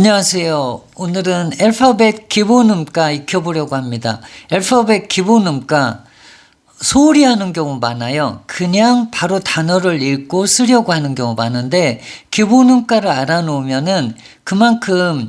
안녕하세요. 오늘은 알파벳 기본음가 익혀보려고 합니다. 알파벳 기본음가 소홀히 하는 경우 많아요. 그냥 바로 단어를 읽고 쓰려고 하는 경우 많은데 기본음가를 알아놓으면은 그만큼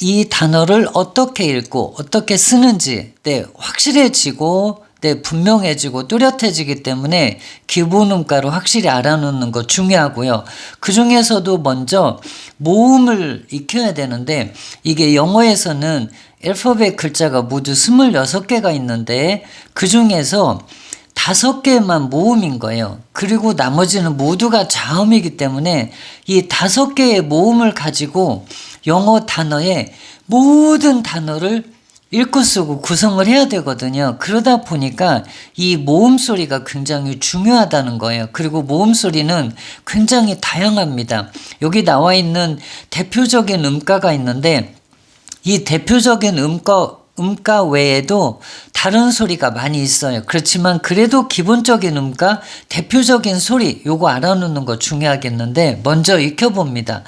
이 단어를 어떻게 읽고 어떻게 쓰는지 네, 확실해지고 네, 분명해지고 뚜렷해지기 때문에 기본음가를 확실히 알아놓는 거 중요하고요. 그 중에서도 먼저 모음을 익혀야 되는데 이게 영어에서는 알파벳 글자가 모두 26개가 있는데 그 중에서 다섯 개만 모음인 거예요. 그리고 나머지는 모두가 자음이기 때문에 이 다섯 개의 모음을 가지고 영어 단어의 모든 단어를 읽고 쓰고 구성을 해야 되거든요. 그러다 보니까 이 모음 소리가 굉장히 중요하다는 거예요. 그리고 모음 소리는 굉장히 다양합니다. 여기 나와 있는 대표적인 음가가 있는데 이 대표적인 음가 음가 외에도 다른 소리가 많이 있어요. 그렇지만 그래도 기본적인 음가, 대표적인 소리 요거 알아놓는 거 중요하겠는데 먼저 익혀봅니다.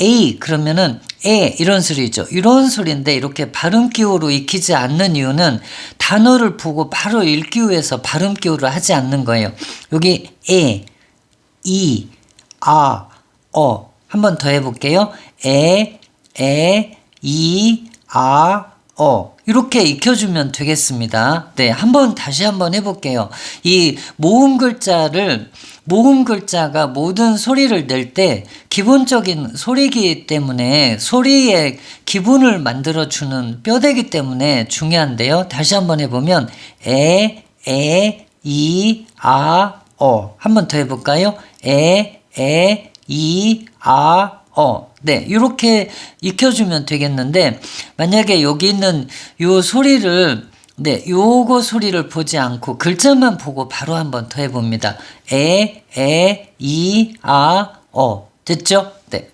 A 그러면은 에 이런 소리죠. 이런 소리인데 이렇게 발음 기호로 익히지 않는 이유는 단어를 보고 바로 읽기 위해서 발음 기호를 하지 않는 거예요. 여기 에, 이, 아, 어. 한 번 더 해볼게요. 에, 에, 이, 아, 어. 이렇게 익혀주면 되겠습니다. 네, 한번 다시 한번 해볼게요. 이 모음 글자를 모음 글자가 모든 소리를 낼 때 기본적인 소리이기 때문에 소리의 기분을 만들어주는 뼈대기 때문에 중요한데요. 다시 한번 해보면 에, 에, 이, 아, 어. 한번 더 해볼까요? 에, 에, 이, 아, 어. 네, 이렇게 익혀주면 되겠는데, 만약에 여기 있는 요 소리를, 네, 요거 소리를 보지 않고 글자만 보고 바로 한번 더 해봅니다. 에, 에, 이, 아, 어. 됐죠? 네.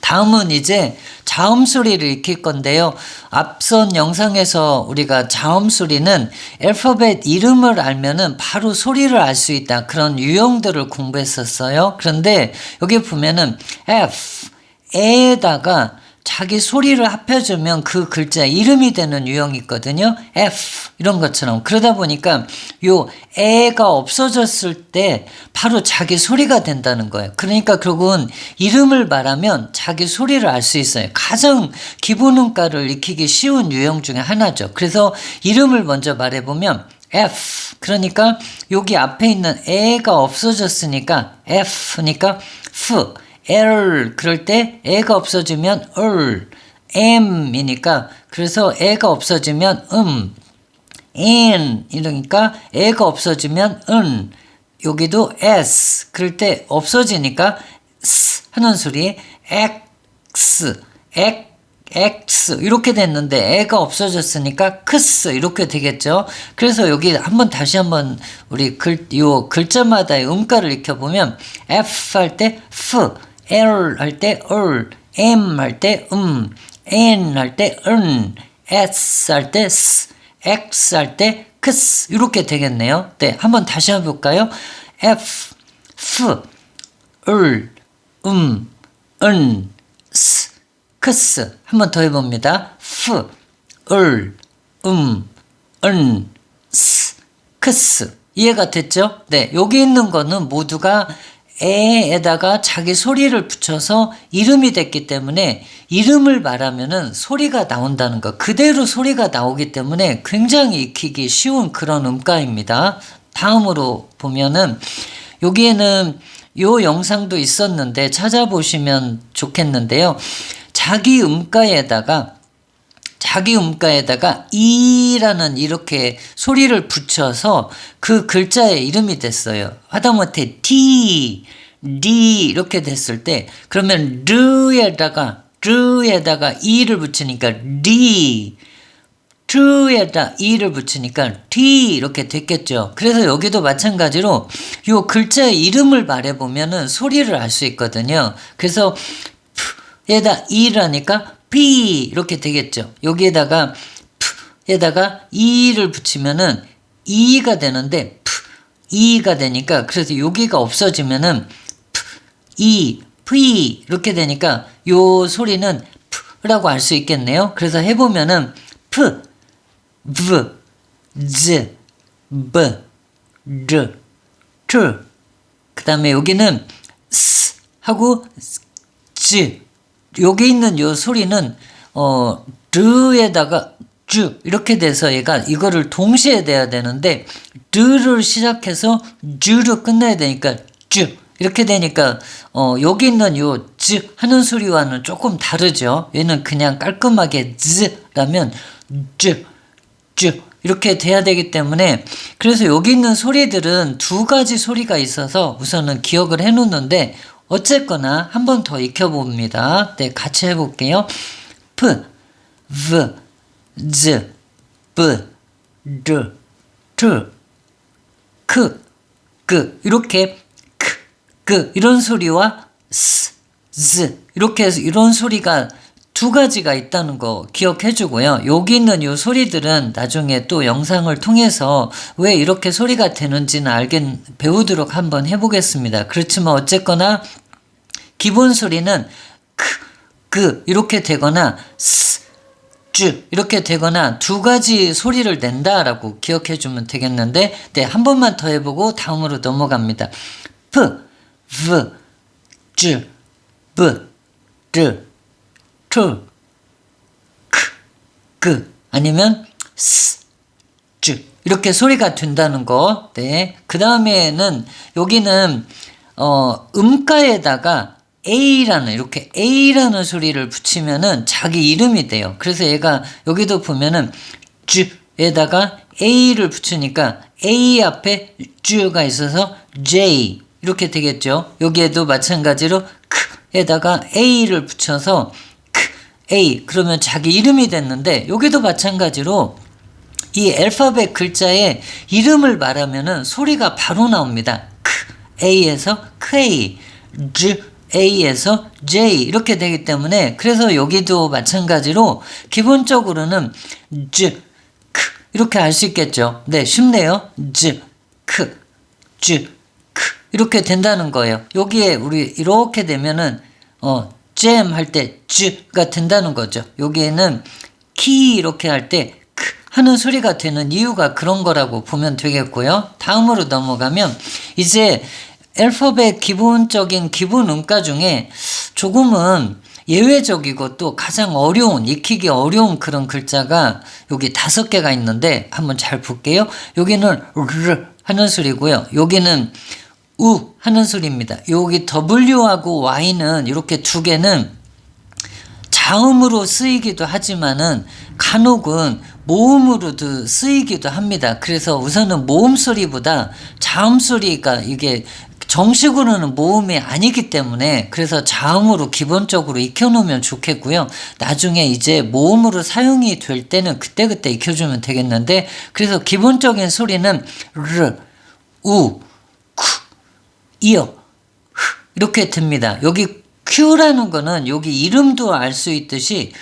다음은 이제 자음 소리를 익힐 건데요. 앞선 영상에서 우리가 자음 소리는 알파벳 이름을 알면은 바로 소리를 알 수 있다. 그런 유형들을 공부했었어요. 그런데 여기 보면은 F, 에에다가 자기 소리를 합해주면 그 글자 이름이 되는 유형이 있거든요. F 이런 것처럼 그러다 보니까 요 에가 없어졌을 때 바로 자기 소리가 된다는 거예요. 그러니까 결국은 이름을 말하면 자기 소리를 알 수 있어요. 가장 기본음가를 익히기 쉬운 유형 중에 하나죠. 그래서 이름을 먼저 말해보면 F 그러니까 여기 앞에 있는 에가 없어졌으니까 F니까 F L. 그럴 때 애가 없어지면 을. M이니까 그래서 애가 없어지면 음. N 이러니까 애가 없어지면 은. 여기도 S. 그럴 때 없어지니까 S 하는 소리. X. X. X. 이렇게 됐는데 애가 없어졌으니까 크스 이렇게 되겠죠. 그래서 여기 한번 다시 한번 우리 글요 글자마다의 음가를 익혀 보면 F 할 때 F L 할때 을, M 할 때 음, N 할 때 은, S 할때 스, X 할 때 크스 이렇게 되겠네요. 네, 한번 다시 해볼까요? F, F, 을, 음, 은, 스, 크스 한번 더 해봅니다. F, 을, 음, 은, 스, 크스 이해가 됐죠? 네, 여기 있는 거는 모두가 에에다가 자기 소리를 붙여서 이름이 됐기 때문에 이름을 말하면은 소리가 나온다는 거 그대로 소리가 나오기 때문에 굉장히 익히기 쉬운 그런 음가입니다. 다음으로 보면은 여기에는 요 영상도 있었는데 찾아보시면 좋겠는데요. 자기 음가에다가 자기 음가에다가 이라는 이렇게 소리를 붙여서 그 글자의 이름이 됐어요. 하다못해 D, D 이렇게 됐을 때 그러면 르에다가 르에다가 이를 붙이니까 D, 트에다 이를 붙이니까 T 이렇게 됐겠죠. 그래서 여기도 마찬가지로 요 글자의 이름을 말해 보면은 소리를 알 수 있거든요. 그래서 에다 이라니까 P 이렇게 되겠죠. 여기에다가 P에다가 E를 붙이면은 E가 되는데 P, E가 되니까 그래서 여기가 없어지면은 P, E, P 이렇게 되니까 요 소리는 라고 알 수 있겠네요. 그래서 해보면은 프, v, z, b, r, t. 그 다음에 여기는 스 하고 즈. 여기 있는 요 소리는 어 르에다가 주 이렇게 돼서 얘가 이거를 동시에 돼야 되는데 르를 시작해서 주로 끝내야 되니까 주 이렇게 되니까 어 여기 있는 요즈 하는 소리와는 조금 다르죠. 얘는 그냥 깔끔하게 즈라면 즈, 즈 이렇게 돼야 되기 때문에 그래서 여기 있는 소리들은 두 가지 소리가 있어서 우선은 기억을 해 놓는데 어쨌거나 한 번 더 익혀봅니다. 네, 같이 해볼게요. 프, v, z, b, r, t, 크, 그 이렇게 크, 그 이런 소리와 스, z 이렇게 해서 이런 소리가 두 가지가 있다는 거 기억해 주고요. 여기 있는 요 소리들은 나중에 또 영상을 통해서 왜 이렇게 소리가 되는지는 알겠, 배우도록 한번 해보겠습니다. 그렇지만 어쨌거나 기본 소리는 크, 그 이렇게 되거나 스, 주 이렇게 되거나 두 가지 소리를 낸다라고 기억해 주면 되겠는데 네, 한 번만 더 해보고 다음으로 넘어갑니다. 프, v, 주, b, 르, 투, 크, 그 아니면 스, 주 이렇게 소리가 된다는 거. 네. 그 다음에는 여기는 어 음가에다가 A라는 이렇게 A라는 소리를 붙이면은 자기 이름이 돼요. 그래서 얘가 여기도 보면은 주에다가 A를 붙이니까 A 앞에 주가 있어서 J 이렇게 되겠죠. 여기에도 마찬가지로 크에다가 A를 붙여서 크 A 그러면 자기 이름이 됐는데 여기도 마찬가지로 이 알파벳 글자의 이름을 말하면은 소리가 바로 나옵니다. 크 A에서 크A, J A에서 J 이렇게 되기 때문에 그래서 여기도 마찬가지로 기본적으로는 J, 크 이렇게 알 수 있겠죠. 네, 쉽네요. J, 크, 크 이렇게 된다는 거예요. 여기에 우리 이렇게 되면은 어 잼 할때 G가 된다는 거죠. 여기에는 키 이렇게 할 때 크 하는 소리가 되는 이유가 그런 거라고 보면 되겠고요. 다음으로 넘어가면 이제 알파벳 기본적인 기본 음가 중에 조금은 예외적이고 또 가장 어려운 익히기 어려운 그런 글자가 여기 다섯 개가 있는데 한번 잘 볼게요. 여기는 르 하는 소리고요. 여기는 우 하는 소리입니다. 여기 W하고 Y는 이렇게 두 개는 자음으로 쓰이기도 하지만은 간혹은 모음으로도 쓰이기도 합니다. 그래서 우선은 모음 소리보다 자음 소리가 이게 정식으로는 모음이 아니기 때문에 그래서 자음으로 기본적으로 익혀놓으면 좋겠고요. 나중에 이제 모음으로 사용이 될 때는 그때그때 익혀주면 되겠는데 그래서 기본적인 소리는 르, 우, 쿠, 이어, 흐 이렇게 됩니다. 여기 Q라는 거는 여기 이름도 알 수 있듯이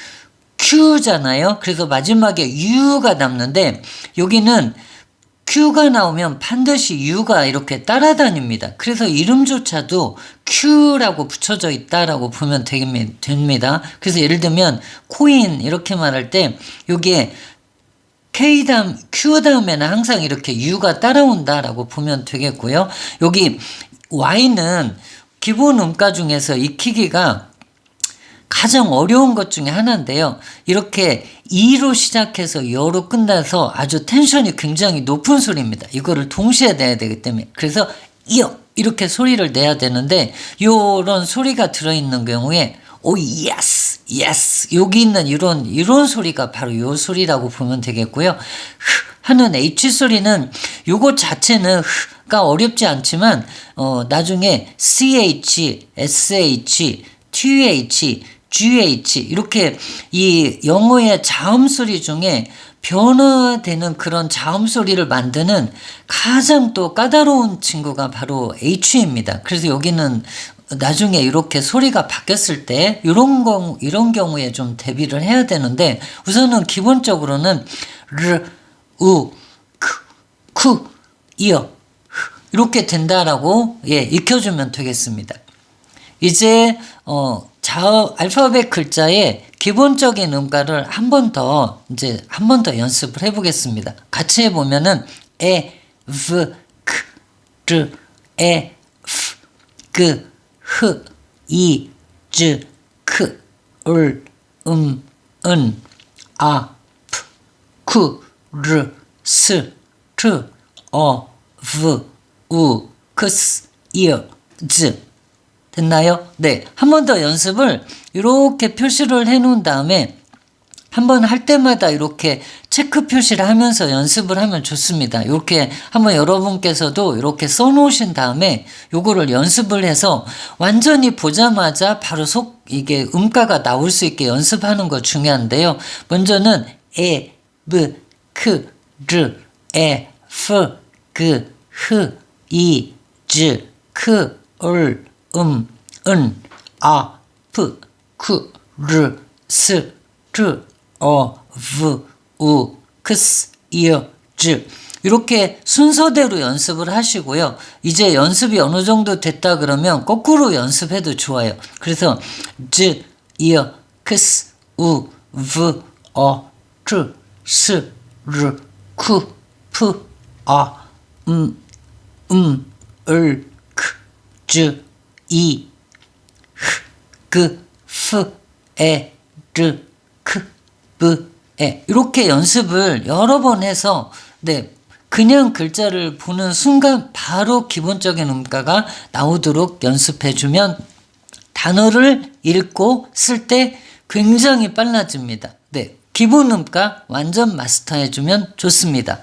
Q잖아요. 그래서 마지막에 U가 남는데 여기는 Q가 나오면 반드시 U가 이렇게 따라다닙니다. 그래서 이름조차도 Q라고 붙여져 있다라고 보면 됩니다. 그래서 예를 들면 코인 이렇게 말할 때 여기에 K 다음 Q 다음에는 항상 이렇게 U가 따라온다라고 보면 되겠고요. 여기 Y는 기본 음가 중에서 익히기가 가장 어려운 것 중에 하나인데요. 이렇게 이로 시작해서 여로 끝나서 아주 텐션이 굉장히 높은 소리입니다. 이거를 동시에 내야 되기 때문에. 그래서 이어 이렇게 소리를 내야 되는데 요런 소리가 들어 있는 경우에 오 예스 예스 여기 있는 이런 이런 소리가 바로 요 소리라고 보면 되겠고요. 흐 하는 H 소리는 요거 자체는 흐 가 어렵지 않지만 어 나중에 CH, SH, TH GH 이렇게 이 영어의 자음 소리 중에 변화되는 그런 자음 소리를 만드는 가장 또 까다로운 친구가 바로 H입니다. 그래서 여기는 나중에 이렇게 소리가 바뀌었을 때 이런 경우 이런 경우에 좀 대비를 해야 되는데 우선은 기본적으로는 르, 우, 크, 쿠, 이어 이렇게 된다라고 예 익혀주면 되겠습니다. 이제 어 자, 알파벳 글자의 기본적인 음가를 한 번 더 이제 한 번 더 연습을 해보겠습니다. 같이 해보면은 에, v, 크, 르, 에, f, 그, 흐, 이, 즈, 크, 을, 음, 은, 아, 프, 쿠, 르, 스, 트, 어, v, 우, 크스, 이어, 즈. 됐나요? 네. 한 번 더 연습을 이렇게 표시를 해 놓은 다음에 한 번 할 때마다 이렇게 체크 표시를 하면서 연습을 하면 좋습니다. 이렇게 한번 여러분께서도 이렇게 써 놓으신 다음에 요거를 연습을 해서 완전히 보자마자 바로 속 이게 음가가 나올 수 있게 연습하는 거 중요한데요. 먼저는 에, 브, 크, 르, 에, 프, 그, 흐, 이, 즈, 크, 을, 음, 은, 아, 프, 크, 르, 스, 트, 어, 브, 우, 크스, 이어, 즈. 이렇게 순서대로 연습을 하시고요. 이제 연습이 어느 정도 됐다 그러면 거꾸로 연습해도 좋아요. 그래서 즈, 이어, 크스, 우, 브, 어, 트, 스, 르, 쿠, 프, 아, 음, 음, 을, 크, 즈, 이, 흐, 그, 프, 에, 르, 크, 브, 에. 이렇게 연습을 여러 번 해서, 네, 그냥 글자를 보는 순간 바로 기본적인 음가가 나오도록 연습해주면 단어를 읽고 쓸 때 굉장히 빨라집니다. 네, 기본 음가 완전 마스터해주면 좋습니다.